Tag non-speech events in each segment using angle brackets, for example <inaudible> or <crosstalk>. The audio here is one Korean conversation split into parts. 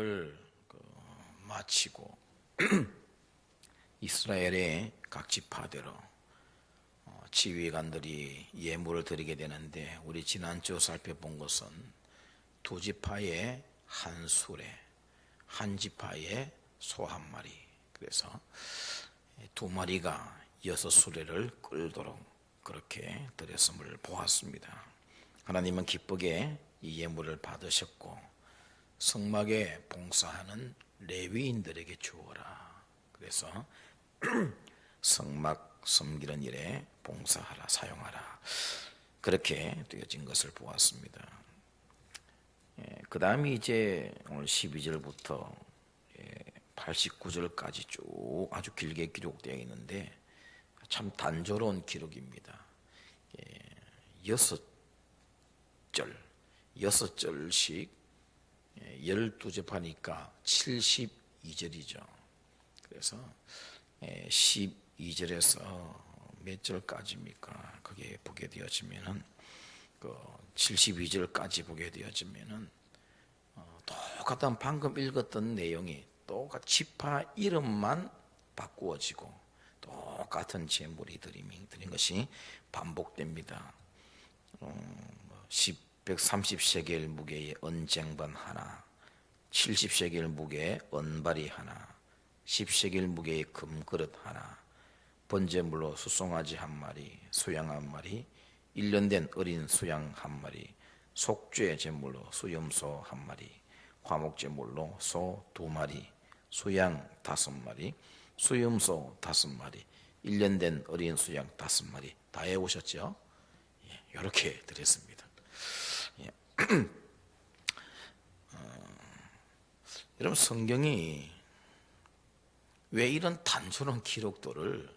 출애굽기를 그 마치고 <clears throat> 이스라엘의 각 지파대로 어, 지휘관들이 예물을 드리게 되는데 우리 지난주 살펴본 것은 두 지파의 한 수레, 한 지파의 소 한 마리. 그래서 두 마리가 여섯 수레를 끌도록 그렇게 드렸음을 보았습니다. 하나님은 기쁘게 이 예물을 받으셨고 성막에 봉사하는 레위인들에게 주어라. 그래서 <clears throat> 성막 섬기는 일에 봉사하라, 사용하라. 그렇게 되어진 것을 보았습니다. 그 다음이 이제 오늘 12절부터 89절까지 쭉 아주 길게 기록되어 있는데 참 단조로운 기록입니다. 예, 여섯 절, 여섯 절씩 예, 열두 접하니까 72절이죠. 그래서 12절에서 몇 절까지입니까? 그게 보게 되어지면은 그 72절까지 보게 되어지면은 어, 똑같은 방금 읽었던 내용이 똑같 지파 이름만 바꾸어지고 똑같은 제물이 드림이 드린 것이 반복됩니다. 음, 130세겔 무게의 언쟁반 하나, 70세겔 무게의 언발이 하나, 10세겔 무게의 금그릇 하나, 번제물로 수송아지 한 마리, 수양 한 마리, 1년 된 어린 수양 한 마리, 속죄 제물로 수염소 한 마리, 화목 제물로 소 두 마리, 수양 다섯 마리, 수염소 다섯 마리, 1년 된 어린 수양 다섯 마리 다 해오셨죠? 예, 이렇게 드렸습니다. 예. 어, 여러분 성경이 왜 이런 단순한 기록들을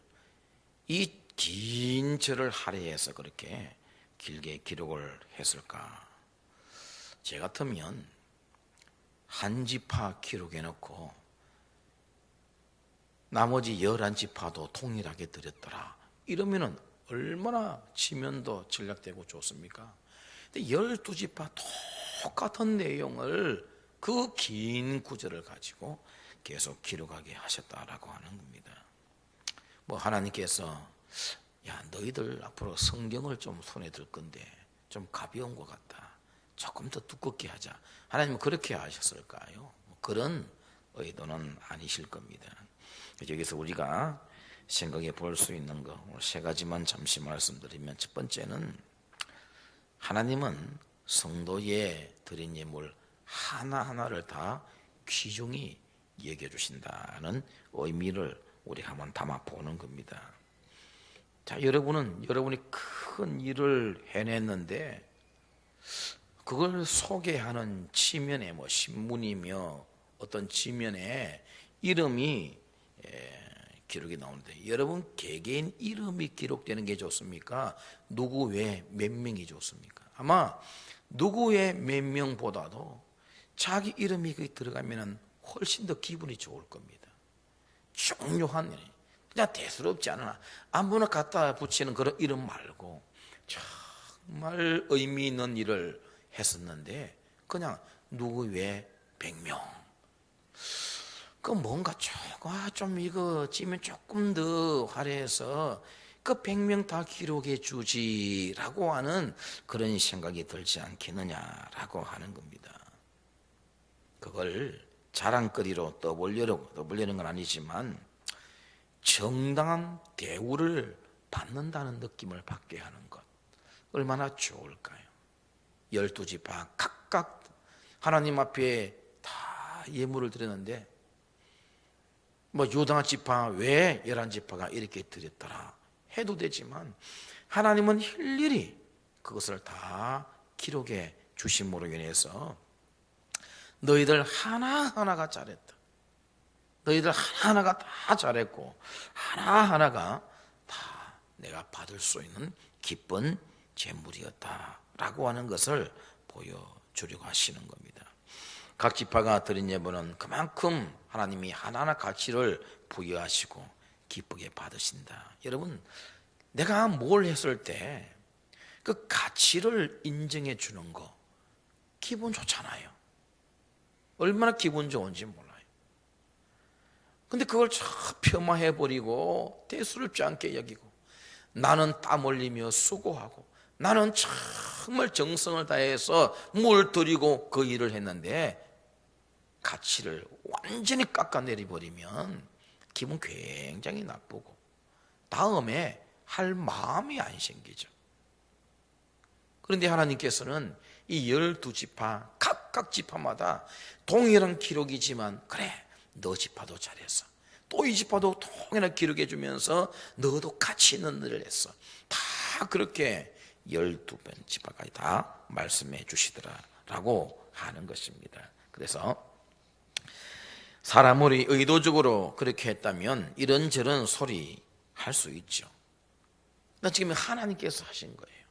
이 긴 절을 할애해서 그렇게 길게 기록을 했을까? 제 같으면 한 지파 기록해 놓고 나머지 열한 지파도 통일하게 드렸더라. 이러면은 얼마나 지면도 전략되고 좋습니까? 근데 열두 지파 똑같은 내용을 그 긴 구절을 가지고 계속 기록하게 하셨다라고 하는 겁니다. 뭐 하나님께서 야 너희들 앞으로 성경을 좀 손에 들 건데 좀 가벼운 것 같다. 조금 더 두껍게 하자. 하나님은 그렇게 하셨을까요? 뭐 그런 의도는 아니실 겁니다. 여기서 우리가 생각해 볼 수 있는 거세 가지만 잠시 말씀드리면 첫 번째는 하나님은 성도에 드린 예물 하나하나를 다 귀중히 얘기해 주신다는 의미를 우리 한번 담아 보는 겁니다. 자, 여러분은 여러분이 큰 일을 해냈는데 그걸 소개하는 지면에 뭐 신문이며 어떤 지면에 이름이 기록이 나오는데 여러분 개개인 이름이 기록되는 게 좋습니까? 누구 외몇 명이 좋습니까? 아마 누구 외몇 명보다도 자기 이름이 들어가면 훨씬 더 기분이 좋을 겁니다. 중요한 일. 그냥 대수롭지 않으나 아무나 갖다 붙이는 그런 이름 말고 정말 의미 있는 일을 했었는데 그냥 누구 외 100명. 그 뭔가 조금 아, 좀 이거 찌면 조금 더 화려해서 그 100명 다 기록해 주지라고 하는 그런 생각이 들지 않겠느냐라고 하는 겁니다. 그걸 자랑거리로 떠벌려고 떠벌리는 건 아니지만 정당한 대우를 받는다는 느낌을 받게 하는 것 얼마나 좋을까요? 열두 지파 각각 하나님 앞에 다 예물을 드렸는데 뭐 유다 지파 왜 열한 지파가 이렇게 드렸더라 해도 되지만 하나님은 일일이 그것을 다 기록해 주심으로 인해서 너희들 하나하나가 잘했다. 너희들 하나하나가 다 잘했고 하나하나가 다 내가 받을 수 있는 기쁜 재물이었다라고 하는 것을 보여주려고 하시는 겁니다. 각 지파가 드린 예물은 그만큼 하나님이 하나하나 가치를 부여하시고 기쁘게 받으신다. 여러분, 내가 뭘 했을 때 그 가치를 인정해 주는 거 기분 좋잖아요. 얼마나 기분 좋은지 몰라요. 근데 그걸 쫙 폄하해 버리고 대수롭지 않게 여기고 나는 땀 흘리며 수고하고 나는 정말 정성을 다해서 물 들이고 그 일을 했는데 가치를 완전히 깎아내리 버리면 기분 굉장히 나쁘고 다음에 할 마음이 안 생기죠. 그런데 하나님께서는 이 열두 지파 각각 지파마다 동일한 기록이지만 그래 너 지파도 잘했어. 또 이 지파도 동일한 기록해 주면서 너도 가치 있는 일을 했어. 다 그렇게 열두 번 지파까지 다 말씀해 주시더라라고 하는 것입니다. 그래서 사람을 의도적으로 그렇게 했다면 이런저런 소리 할 수 있죠. 나 지금 하나님께서 하신 거예요.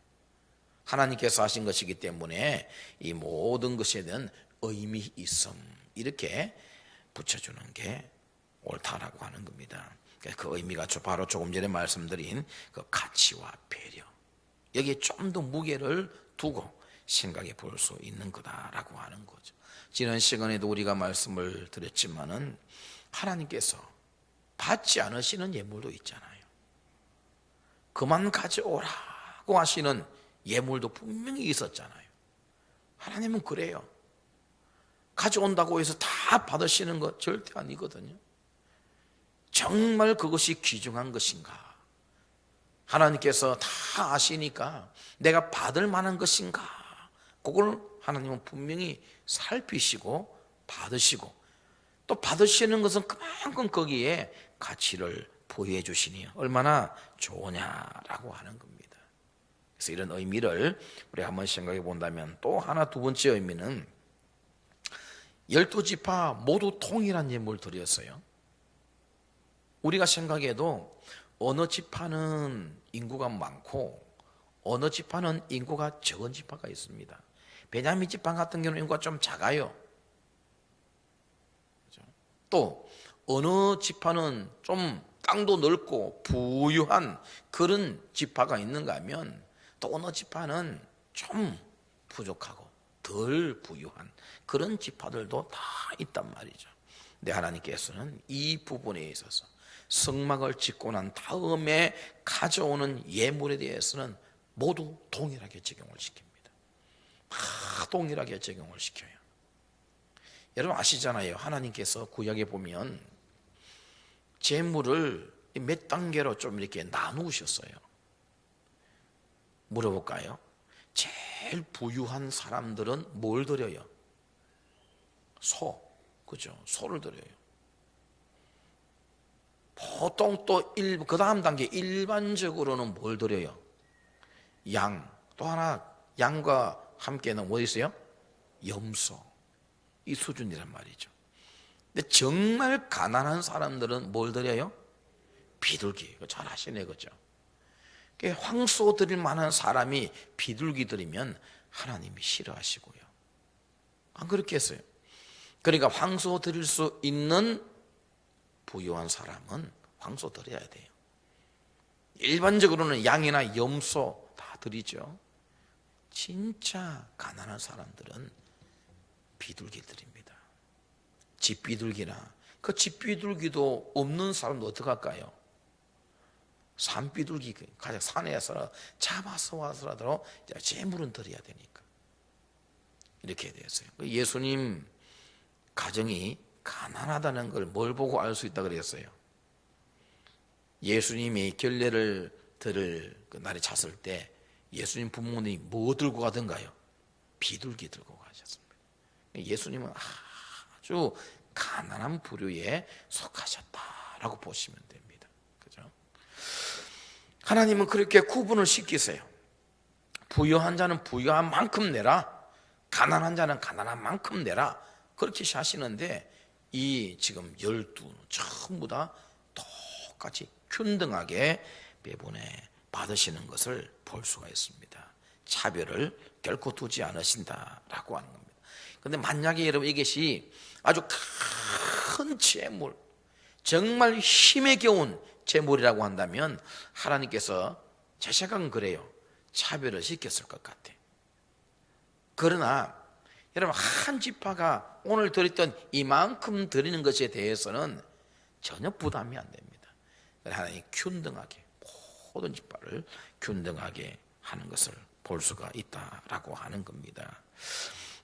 하나님께서 하신 것이기 때문에 이 모든 것에 대한 의미 있음 이렇게 붙여주는 게 옳다라고 하는 겁니다. 그 의미가 바로 조금 전에 말씀드린 그 가치와 배려 여기에 좀 더 무게를 두고 생각해 볼 수 있는 거다라고 하는 거죠. 지난 시간에도 우리가 말씀을 드렸지만은 하나님께서 받지 않으시는 예물도 있잖아요. 그만 가져오라고 하시는 예물도 분명히 있었잖아요. 하나님은 그래요. 가져온다고 해서 다 받으시는 것 절대 아니거든요. 정말 그것이 귀중한 것인가? 하나님께서 다 아시니까 내가 받을 만한 것인가? 그걸 하나님은 분명히 살피시고 받으시고 또 받으시는 것은 그만큼 거기에 가치를 보여 주시니 얼마나 좋으냐라고 하는 겁니다. 그래서 이런 의미를 우리 한번 생각해 본다면 또 하나 두 번째 의미는 열두 지파 모두 동일한 예물 드렸어요. 우리가 생각해도 어느 지파는 인구가 많고 어느 지파는 인구가 적은 지파가 있습니다. 베냐민 지파 같은 경우는 인구가 좀 작아요. 또 어느 지파는 좀 땅도 넓고 부유한 그런 지파가 있는가 하면 또 어느 지파는 좀 부족하고 덜 부유한 그런 지파들도 다 있단 말이죠. 근데 하나님께서는 이 부분에 있어서 성막을 짓고 난 다음에 가져오는 예물에 대해서는 모두 동일하게 적용을 시킵니다. 다 동일하게 적용을 시켜요. 여러분 아시잖아요. 하나님께서 구약에 보면 재물을 몇 단계로 좀 이렇게 나누셨어요. 물어볼까요? 제일 부유한 사람들은 뭘 드려요? 소. 그죠? 소를 드려요. 보통 또 일, 그 다음 단계 일반적으로는 뭘 드려요? 양. 또 하나, 양과 함께는 뭐 있어요? 염소. 이 수준이란 말이죠. 근데 정말 가난한 사람들은 뭘 드려요? 비둘기. 잘 아시네, 그죠? 황소 드릴 만한 사람이 비둘기 드리면 하나님이 싫어하시고요. 안 그렇게 했어요. 그러니까 황소 드릴 수 있는 부유한 사람은 황소 드려야 돼요. 일반적으로는 양이나 염소 다 드리죠. 진짜 가난한 사람들은 비둘기 드립니다. 집비둘기나 그 집비둘기도 없는 사람도 어떡할까요? 산비둘기 가장 산에서 잡아서 와서라도 재물은 드려야 되니까 이렇게 되었어요. 그 예수님 가정이 가난하다는 걸 뭘 보고 알 수 있다 그랬어요. 예수님이 결례를 들을 그 날에 찼을 때 예수님 부모님이 뭐 들고 가던가요? 비둘기 들고 가셨습니다. 예수님은 아주 가난한 부류에 속하셨다라고 보시면 됩니다. 그죠? 하나님은 그렇게 구분을 시키세요. 부유한 자는 부유한 만큼 내라. 가난한 자는 가난한 만큼 내라. 그렇게 하시는데 이 지금 열두 전부 다 똑같이 균등하게 배분해 받으시는 것을 볼 수가 있습니다. 차별을 결코 두지 않으신다라고 하는 겁니다. 근데 만약에 여러분 이것이 아주 큰 재물, 정말 힘에 겨운 재물이라고 한다면 하나님께서 제 생각은 그래요. 차별을 시켰을 것 같아. 그러나 여러분 한 지파가 오늘 드렸던 이만큼 드리는 것에 대해서는 전혀 부담이 안 됩니다. 하나님 균등하게 모든 지파를 균등하게 하는 것을 볼 수가 있다라고 하는 겁니다.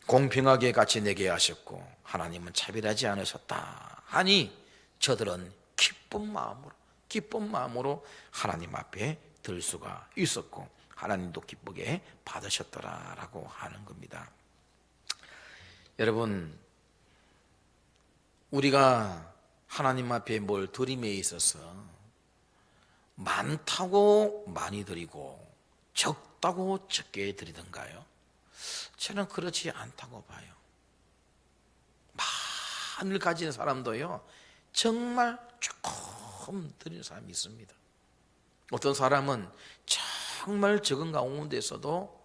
공평하게 같이 내게 하셨고 하나님은 차별하지 않으셨다 하니 저들은 기쁜 마음으로 기쁜 마음으로 하나님 앞에 들 수가 있었고 하나님도 기쁘게 받으셨더라라고 하는 겁니다. 여러분 우리가 하나님 앞에 뭘 드림에 있어서 많다고 많이 드리고 적다고 적게 드리던가요? 저는 그렇지 않다고 봐요. 많을 가진 사람도요, 정말 조금 드리는 사람이 있습니다. 어떤 사람은 정말 적은 가운데서도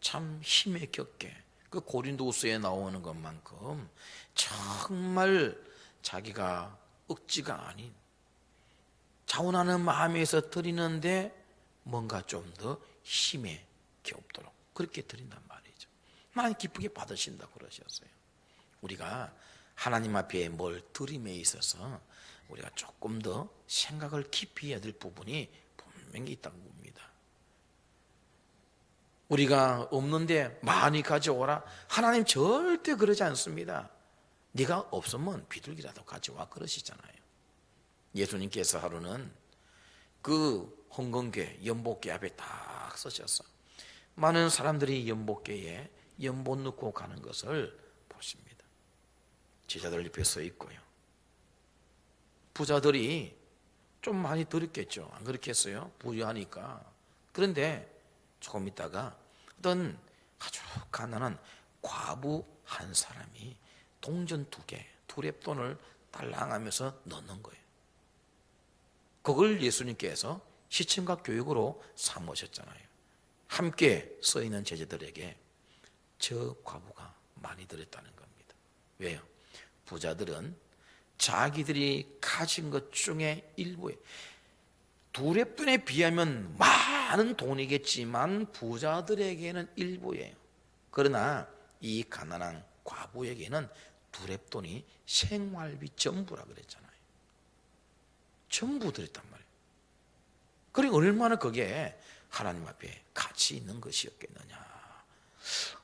참 힘에 겹게 그 고린도후서에 나오는 것만큼 정말 자기가 억지가 아닌 자원하는 마음에서 드리는데 뭔가 좀 더 힘에 겹도록 그렇게 드린단 말이죠. 하나님 기쁘게 받으신다 그러셨어요. 우리가 하나님 앞에 뭘 드림에 있어서 우리가 조금 더 생각을 깊이 해야 될 부분이 분명히 있다고 봅니다. 우리가 없는데 많이 가져오라. 하나님 절대 그러지 않습니다. 네가 없으면 비둘기라도 가져와 그러시잖아요. 예수님께서 하루는 그 헌금궤 연복궤 앞에 딱 서셔서 많은 사람들이 연복궤에 연못 넣고 가는 것을 보십니다. 제자들 옆에 서 있고요. 부자들이 좀 많이 들었겠죠. 안 그렇겠어요? 부유하니까. 그런데 조금 있다가 어떤 아주 가난한 과부 한 사람이 동전 두 개, 두 랩돈을 딸랑하면서 넣는 거예요. 그걸 예수님께서 시청과 교육으로 삼으셨잖아요. 함께 써 있는 제자들에게 저 과부가 많이 들었다는 겁니다. 왜요? 부자들은 자기들이 가진 것 중에 일부에 두 랩돈에 비하면 많은 돈이겠지만 부자들에게는 일부예요. 그러나 이 가난한 과부에게는 두 랩돈이 생활비 전부라 그랬잖아요. 전부 드렸단 말이에요. 그리 얼마나 그게 하나님 앞에 가치 있는 것이었겠느냐.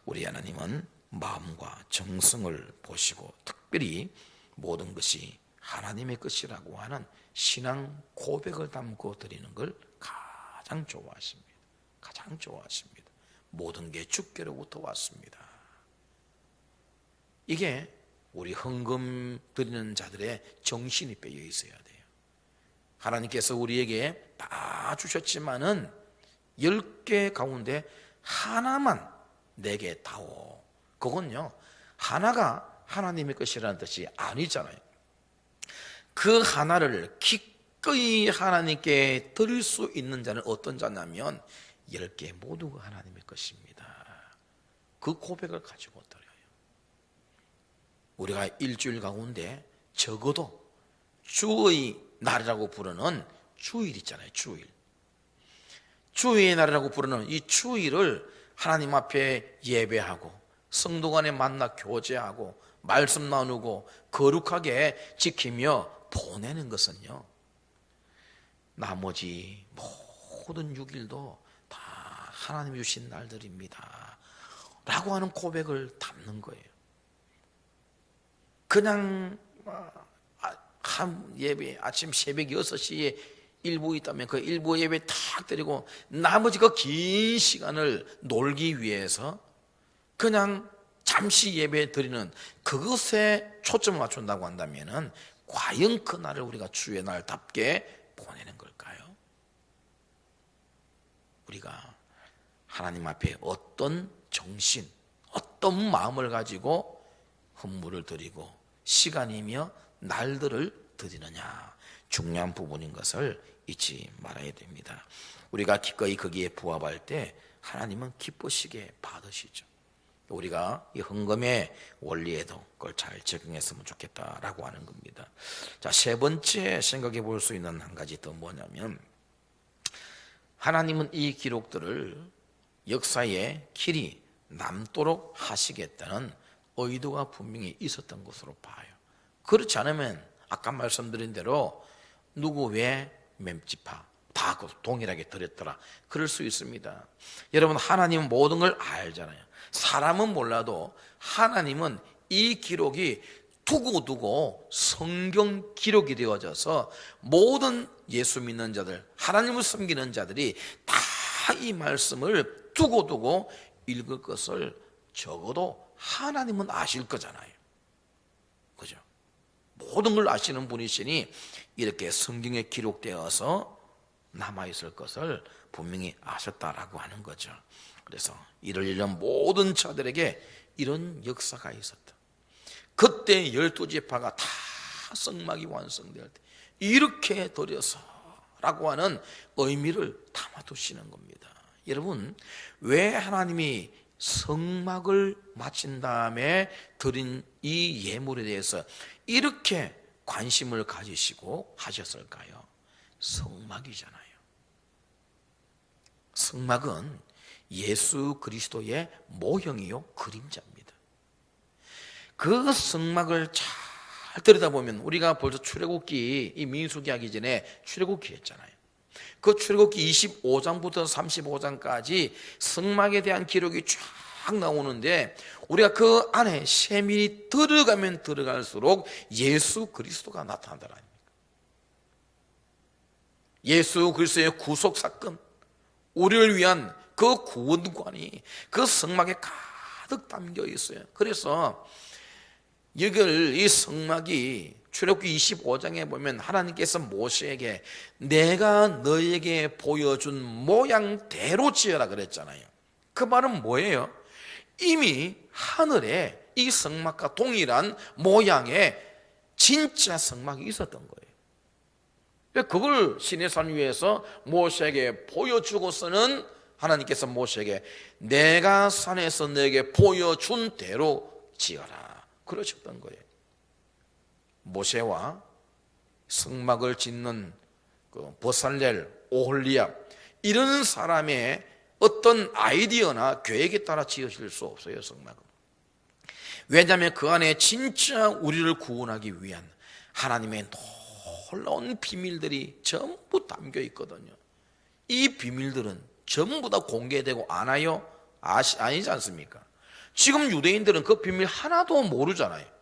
우리 하나님은 마음과 정성을 보시고 특별히 모든 것이 하나님의 것이라고 하는 신앙 고백을 담고 드리는 걸 가장 좋아하십니다. 가장 좋아하십니다. 모든 게 주께로부터 왔습니다. 이게 우리 헌금 드리는 자들의 정신이 빼여 있어야 돼요. 하나님께서 우리에게 다 주셨지만은 열 개 가운데 하나만 내게 다오. 그건요, 하나가 하나님의 것이라는 뜻이 아니잖아요. 그 하나를 기꺼이 하나님께 드릴 수 있는 자는 어떤 자냐면 열 개 모두가 하나님의 것입니다. 그 고백을 가지고 드려요. 우리가 일주일 가운데 적어도 주의 날이라고 부르는 주일 있잖아요. 주일. 주의 날이라고 부르는 이 주일을 하나님 앞에 예배하고 성도 간에 만나 교제하고 말씀 나누고 거룩하게 지키며 보내는 것은요. 나머지 모든 6일도 다 하나님이 주신 날들입니다. 라고 하는 고백을 담는 거예요. 그냥 아, 한 예배 아침 새벽 6시에 일부 있다면 그 일부 예배 탁 드리고 나머지 그 긴 시간을 놀기 위해서 그냥 잠시 예배 드리는 그것에 초점을 맞춘다고 한다면은 과연 그 날을 우리가 주의 날답게 보내는 걸까요? 우리가 하나님 앞에 어떤 정신, 어떤 마음을 가지고 헌물을 드리고 시간이며 날들을 드리느냐 중요한 부분인 것을 잊지 말아야 됩니다. 우리가 기꺼이 거기에 부합할 때 하나님은 기쁘시게 받으시죠. 우리가 이 헌금의 원리에도 그걸 잘 적용했으면 좋겠다라고 하는 겁니다. 자, 세 번째 생각해 볼 수 있는 한 가지 더 뭐냐면 하나님은 이 기록들을 역사의 길이 남도록 하시겠다는 의도가 분명히 있었던 것으로 봐요. 그렇지 않으면 아까 말씀드린 대로 누구 왜 맴집파 다그 동일하게 드렸더라. 그럴 수 있습니다. 여러분 하나님은 모든 걸 알잖아요. 사람은 몰라도 하나님은 이 기록이 두고두고 성경 기록이 되어져서 모든 예수 믿는 자들, 하나님을 섬기는 자들이 다 이 말씀을 두고두고 읽을 것을 적어도 하나님은 아실 거잖아요. 모든 걸 아시는 분이시니 이렇게 성경에 기록되어서 남아있을 것을 분명히 아셨다라고 하는 거죠. 그래서 이를 잃은 모든 자들에게 이런 역사가 있었다. 그때 열두 지파가 다 성막이 완성될 때 이렇게 드려서 라고 하는 의미를 담아두시는 겁니다. 여러분, 왜 하나님이 성막을 마친 다음에 드린 이 예물에 대해서 이렇게 관심을 가지시고 하셨을까요? 성막이잖아요. 성막은 예수 그리스도의 모형이요, 그림자입니다. 그 성막을 잘 들여다보면 우리가 벌써 출애굽기 이 민수기 하기 전에 출애굽기 했잖아요. 그 출애굽기 25장부터 35장까지 성막에 대한 기록이 쫙 나오는데 우리가 그 안에 세밀히 들어가면 들어갈수록 예수 그리스도가 나타난다 아닙니까? 예수 그리스도의 구속 사건, 우리를 위한 그 구원관이 그 성막에 가득 담겨 있어요. 그래서 이걸 이 성막이 출애굽기 25장에 보면 하나님께서 모세에게 내가 너에게 보여준 모양대로 지어라 그랬잖아요. 그 말은 뭐예요? 이미 하늘에 이 성막과 동일한 모양의 진짜 성막이 있었던 거예요. 그걸 시내산 위에서 모세에게 보여주고서는 하나님께서 모세에게 내가 산에서 내게 보여준 대로 지어라. 그러셨던 거예요. 모세와 성막을 짓는 그 보살렐, 오홀리압 이런 사람의 어떤 아이디어나 계획에 따라 지어질 수 없어요, 성막은. 왜냐하면 그 안에 진짜 우리를 구원하기 위한 하나님의 놀라운 비밀들이 전부 담겨 있거든요. 이 비밀들은 전부 다 공개되고 않아요? 아시, 아니지 않습니까? 지금 유대인들은 그 비밀 하나도 모르잖아요.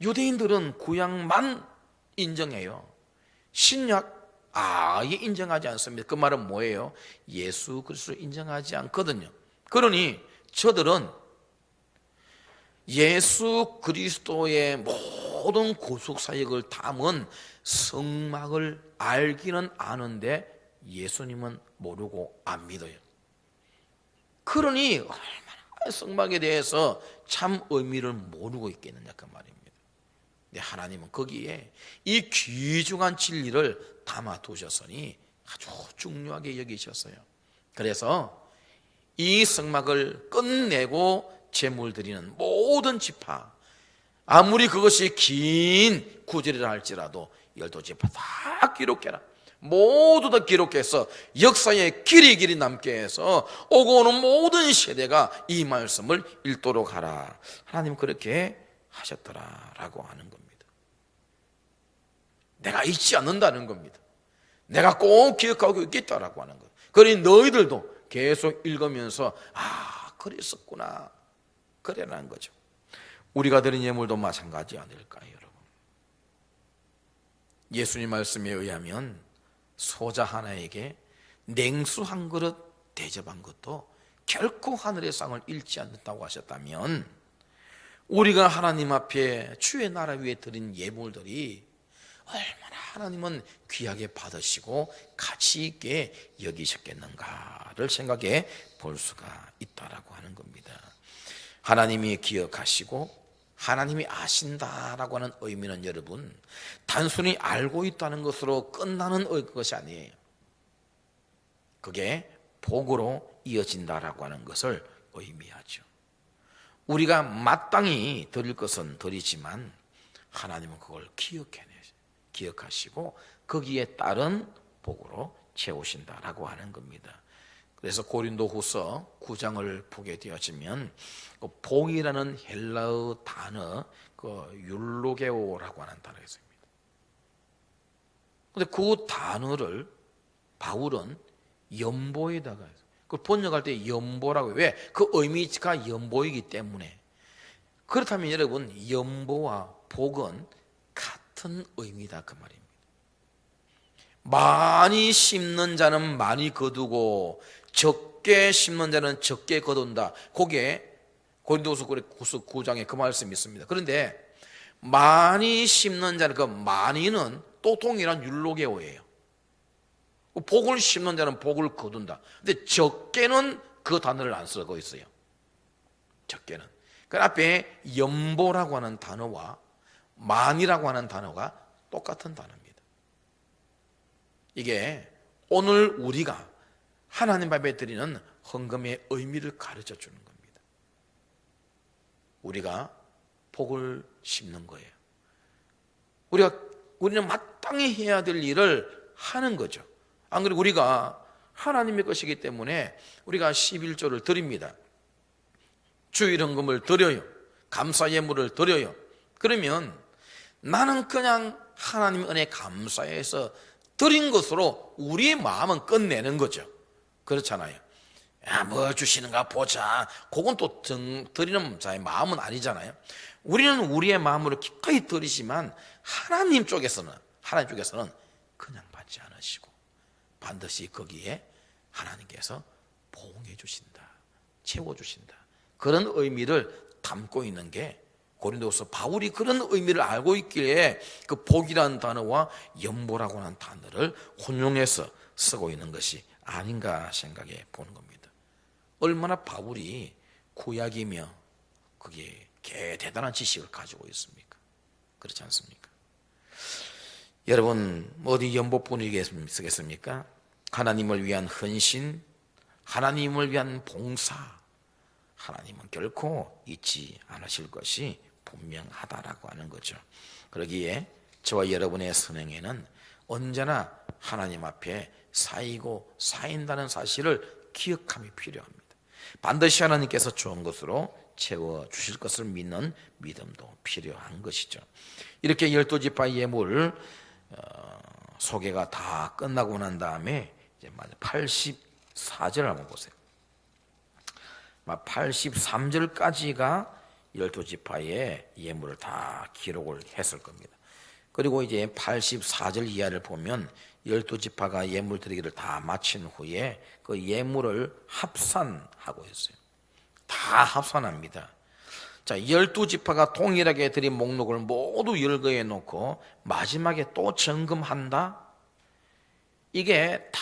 유대인들은 구약만 인정해요. 신약 아예 인정하지 않습니다. 그 말은 뭐예요? 예수 그리스도를 인정하지 않거든요. 그러니 저들은 예수 그리스도의 모든 구속 사역을 담은 성막을 알기는 아는데 예수님은 모르고 안 믿어요. 그러니 얼마나 성막에 대해서 참 의미를 모르고 있겠느냐 그 말입니다. 근데 하나님은 거기에 이 귀중한 진리를 담아 두셨으니 아주 중요하게 여기셨어요. 그래서 이 성막을 끝내고 제물 드리는 모든 지파 아무리 그것이 긴 구절이라 할지라도 열두 지파 다 기록해라. 모두 다 기록해서 역사의 길이 길이 남게 해서 오고 오는 모든 세대가 이 말씀을 읽도록 하라. 하나님 그렇게 하셨더라라고 하는 겁니다. 내가 잊지 않는다는 겁니다. 내가 꼭 기억하고 있겠다라고 하는 거예요. 그러니 너희들도 계속 읽으면서 아 그랬었구나 그래라는 거죠. 우리가 드린 예물도 마찬가지 아닐까요, 여러분? 예수님 말씀에 의하면 소자 하나에게 냉수 한 그릇 대접한 것도 결코 하늘의 상을 잃지 않는다고 하셨다면 우리가 하나님 앞에 주의 나라 위에 드린 예물들이 얼마나 하나님은 귀하게 받으시고 가치 있게 여기셨겠는가를 생각해 볼 수가 있다라고 하는 겁니다. 하나님이 기억하시고 하나님이 아신다라고 하는 의미는 여러분 단순히 알고 있다는 것으로 끝나는 것이 아니에요. 그게 복으로 이어진다라고 하는 것을 의미하죠. 우리가 마땅히 드릴 것은 드리지만 하나님은 그걸 기억해내 기억하시고 거기에 따른 복으로 채우신다라고 하는 겁니다. 그래서 고린도후서 9장을 보게 되어지면 그 복이라는 헬라어 단어 그 율로게오라고 하는 단어가 있습니다. 근데 그 단어를 바울은 연보에다가 그 번역할 때 연보라고. 왜? 그 의미가 연보이기 때문에. 그렇다면 여러분 연보와 복은 같은 의미다 그 말입니다. 많이 심는 자는 많이 거두고 적게 심는 자는 적게 거둔다. 그게 고린도후서 9장에 그 말씀이 있습니다. 그런데 많이 심는 자는 그 많이는 또 동일한 율로게오예요. 복을 심는 자는 복을 거둔다. 근데 적게는 그 단어를 안 쓰고 있어요. 적게는. 그 앞에 연보라고 하는 단어와 만이라고 하는 단어가 똑같은 단어입니다. 이게 오늘 우리가 하나님 앞에 드리는 헌금의 의미를 가르쳐 주는 겁니다. 우리가 복을 심는 거예요. 우리가 우리는 마땅히 해야 될 일을 하는 거죠. 안 그래도 우리가 하나님의 것이기 때문에 우리가 11조를 드립니다. 주일 헌금을 드려요. 감사 예물을 드려요. 그러면 나는 그냥 하나님 은혜 감사해서 드린 것으로 우리의 마음은 끝내는 거죠. 그렇잖아요. 야, 뭐 주시는가 보자. 그건 또 드리는 자의 마음은 아니잖아요. 우리는 우리의 마음으로 기꺼이 드리지만 하나님 쪽에서는 하나님 쪽에서는 그냥 받지 않으시고 반드시 거기에 하나님께서 보응해 주신다. 채워 주신다. 그런 의미를 담고 있는 게 고린도서 바울이 그런 의미를 알고 있기에 그 복이라는 단어와 연보라고 하는 단어를 혼용해서 쓰고 있는 것이 아닌가 생각해 보는 겁니다. 얼마나 바울이 구약이며 그게 개 대단한 지식을 가지고 있습니까? 그렇지 않습니까? 여러분 어디 연보뿐이 쓰겠습니까? 하나님을 위한 헌신, 하나님을 위한 봉사, 하나님은 결코 잊지 않으실 것이 분명하다라고 하는 거죠. 그러기에 저와 여러분의 선행에는 언제나 하나님 앞에 쌓이고 쌓인다는 사실을 기억함이 필요합니다. 반드시 하나님께서 좋은 것으로 채워 주실 것을 믿는 믿음도 필요한 것이죠. 이렇게 열두 지파 예물 어, 소개가 다 끝나고 난 다음에 이제 84절 한번 보세요. 83절까지가 열두 지파의 예물을 다 기록을 했을 겁니다. 그리고 이제 84절 이하를 보면 열두 지파가 예물 드리기를 다 마친 후에 그 예물을 합산하고 있어요. 다 합산합니다. 자, 열두 지파가 동일하게 드린 목록을 모두 열거해 놓고 마지막에 또 점검한다? 이게 다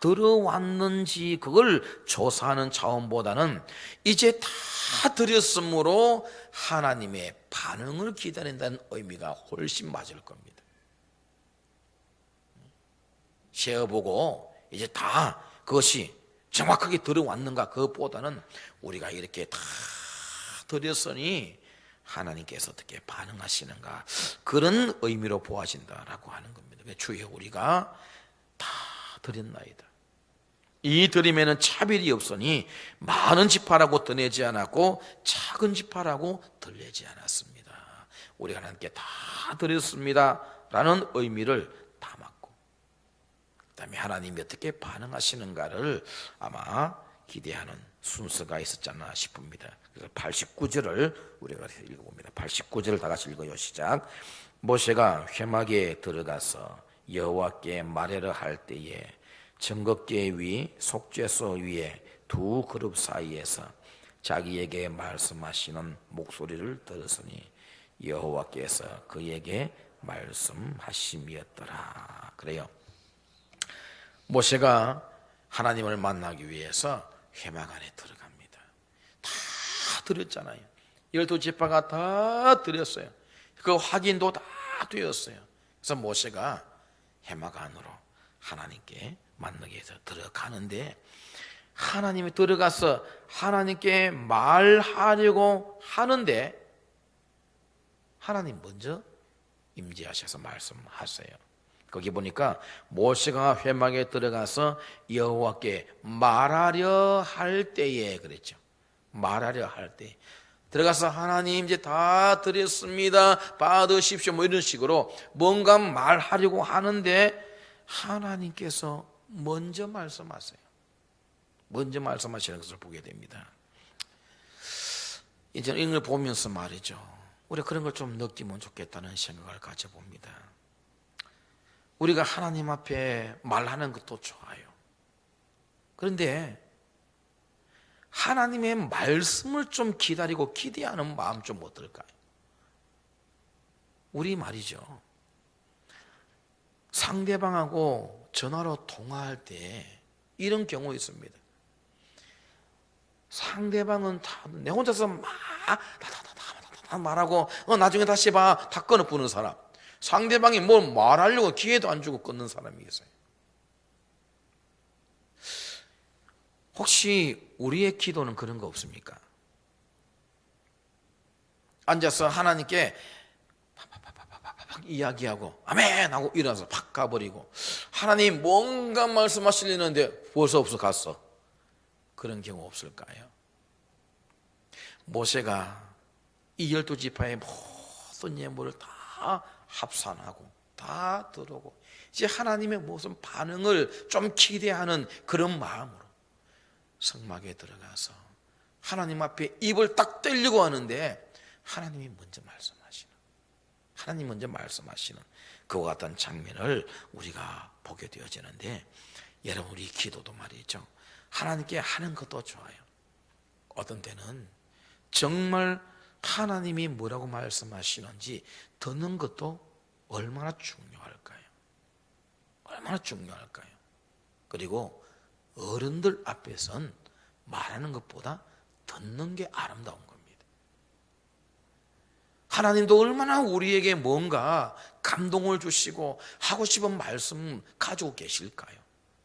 들어왔는지 그걸 조사하는 차원보다는 이제 다 드렸으므로 하나님의 반응을 기다린다는 의미가 훨씬 맞을 겁니다. 세어보고 이제 다 그것이 정확하게 들어왔는가 그것보다는 우리가 이렇게 다 드렸으니 하나님께서 어떻게 반응하시는가 그런 의미로 보아진다라고 하는 겁니다. 주여 우리가 다 드렸나이다. 이 드림에는 차별이 없으니 많은 지파라고 드내지 않았고 작은 지파라고 들내지 않았습니다. 우리가 하나님께 다 드렸습니다. 라는 의미를 담았고 그 다음에 하나님이 어떻게 반응하시는가를 아마 기대하는 순서가 않나 싶습니다. 그래서 89절을 우리가 읽어봅니다. 89절을 다 같이 읽어요. 시작. 모세가 회막에 들어가서 여호와께 말하려 할 때에 정극계 위 속죄소 위에 두 그룹 사이에서 자기에게 말씀하시는 목소리를 들었으니 여호와께서 그에게 말씀하심이었더라. 그래요. 모세가 하나님을 만나기 위해서 회막 안에 들어갑니다. 다 드렸잖아요. 열두 지파가 다 드렸어요. 그 확인도 다 되었어요. 그래서 모세가 해막 안으로 하나님께 위해서 들어가는데 하나님이 들어가서 하나님께 말하려고 하는데 하나님 먼저 임재하셔서 말씀하세요. 거기 보니까 모세가 회막에 들어가서 여호와께 말하려 할 때에 그랬죠. 말하려 할 때. 들어가서 하나님 이제 다 드렸습니다. 받으십시오. 뭐 이런 식으로 뭔가 말하려고 하는데 하나님께서 먼저 말씀하세요. 먼저 말씀하시는 것을 보게 됩니다. 이제 이걸 보면서 말이죠. 우리가 그런 걸 좀 느끼면 좋겠다는 생각을 가져봅니다. 우리가 하나님 앞에 말하는 것도 좋아요. 그런데 하나님의 말씀을 좀 기다리고 기대하는 마음 좀 어떨까요? 우리 말이죠. 상대방하고 전화로 통화할 때 이런 경우 있습니다. 상대방은 다 내 혼자서 막 다다다다 말하고 어 나중에 다시 봐 다 끊어 부는 사람. 상대방이 뭘 말하려고 기회도 안 주고 끊는 사람이 있어요. 혹시 우리의 기도는 그런 거 없습니까? 앉아서 하나님께 이야기하고 아멘 하고 일어나서 팍 가버리고 하나님 뭔가 말씀하시려는데 벌써 없어 갔어. 그런 경우 없을까요? 모세가 이 열두 지파의 모든 예물을 다 합산하고 다 들어오고 이제 하나님의 무슨 반응을 좀 기대하는 그런 마음으로 성막에 들어가서 하나님 앞에 입을 딱 떼려고 하는데 하나님이 먼저 말씀 하나님 먼저 말씀하시는 그와 같은 장면을 우리가 보게 되어지는데 여러분 우리 기도도 말이죠 하나님께 하는 것도 좋아요 어떤 때는 정말 하나님이 뭐라고 말씀하시는지 듣는 것도 얼마나 중요할까요? 얼마나 중요할까요? 그리고 어른들 앞에선 말하는 것보다 듣는 게 아름다운 겁니다. 하나님도 얼마나 우리에게 뭔가 감동을 주시고 하고 싶은 말씀 가지고 계실까요?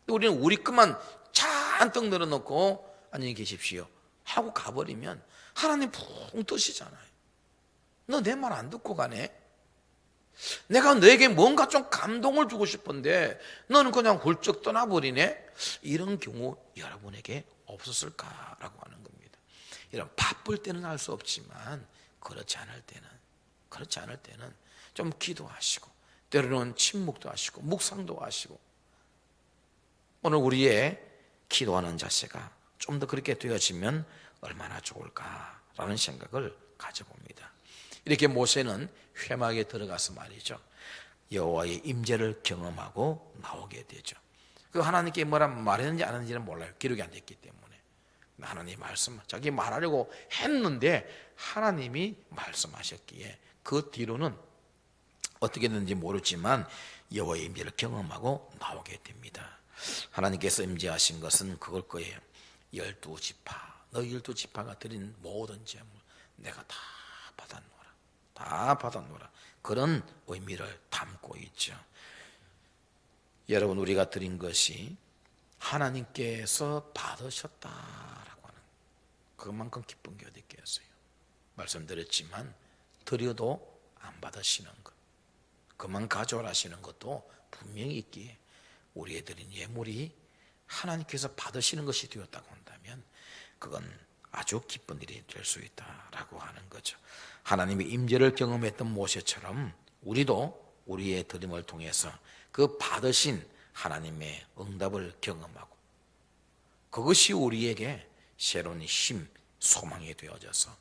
우리는 우리 것만 잔뜩 늘어놓고 안녕히 계십시오 하고 가버리면 하나님 붕 뜨시잖아요. 너 내 말 안 듣고 가네? 내가 너에게 뭔가 좀 감동을 주고 싶은데 너는 그냥 훌쩍 떠나버리네? 이런 경우 여러분에게 없었을까라고 하는 겁니다. 이런 바쁠 때는 알수 없지만 그렇지 않을 때는 그렇지 않을 때는 좀 기도하시고 때로는 침묵도 하시고 묵상도 하시고 오늘 우리의 기도하는 자세가 좀 더 그렇게 되어지면 얼마나 좋을까라는 생각을 가져봅니다. 이렇게 모세는 회막에 들어가서 말이죠. 여호와의 임재를 경험하고 나오게 되죠. 그 하나님께 뭐라 말했는지 안 했는지는 몰라요. 기록이 안 됐기 때문에. 하나님 말씀, 자기 말하려고 했는데 하나님이 말씀하셨기에 그 뒤로는 어떻게 됐는지 모르지만 여호와의 임재를 경험하고 나오게 됩니다. 하나님께서 임재하신 것은 그걸 거예요. 열두 지파, 너 열두 지파가 드린 모든 재물 내가 다 받았노라. 다 받았노라. 그런 의미를 담고 있죠. 여러분 우리가 드린 것이 하나님께서 받으셨다라고 하는 그만큼 기쁜 게 어디 있겠어요. 말씀드렸지만 드려도 안 받으시는 것, 그만 가져라시는 것도 분명히 있기에 우리의 드린 예물이 하나님께서 받으시는 것이 되었다고 한다면 그건 아주 기쁜 일이 될 수 있다라고 하는 거죠. 하나님의 임재를 경험했던 모세처럼 우리도 우리의 드림을 통해서 그 받으신 하나님의 응답을 경험하고 그것이 우리에게 새로운 힘, 소망이 되어져서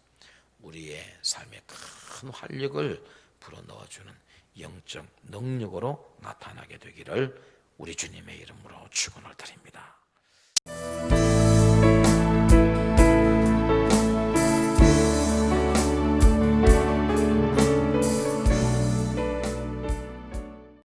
우리의 삶에 큰 활력을 불어넣어주는 영적 능력으로 나타나게 되기를 우리 주님의 이름으로 축원을 드립니다.